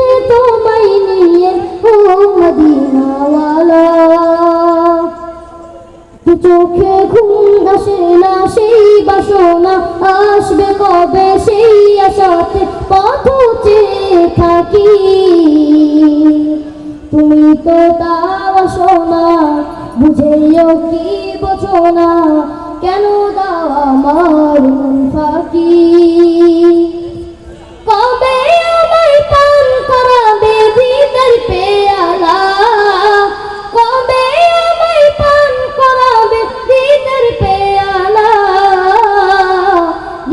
জেগেছে তোমায় নিয়ে, ও মদিনাওয়ালা। চোখে ঘুম আসে না, সেই বাসনা আসবে কবে? সেই আশাতে পথ চেয়ে থাকি। তুমি তো তাও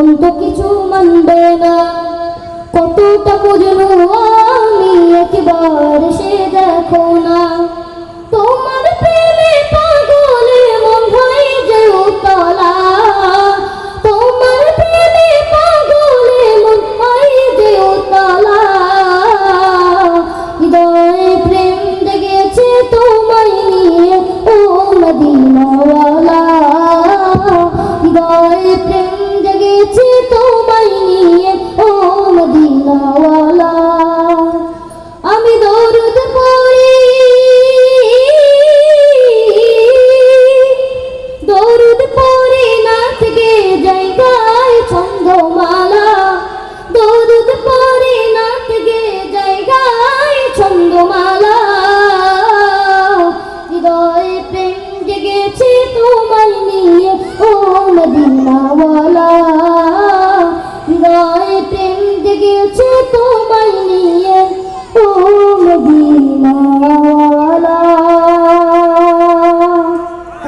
মন তো কিছু মানবে না। কতটা বুঝলো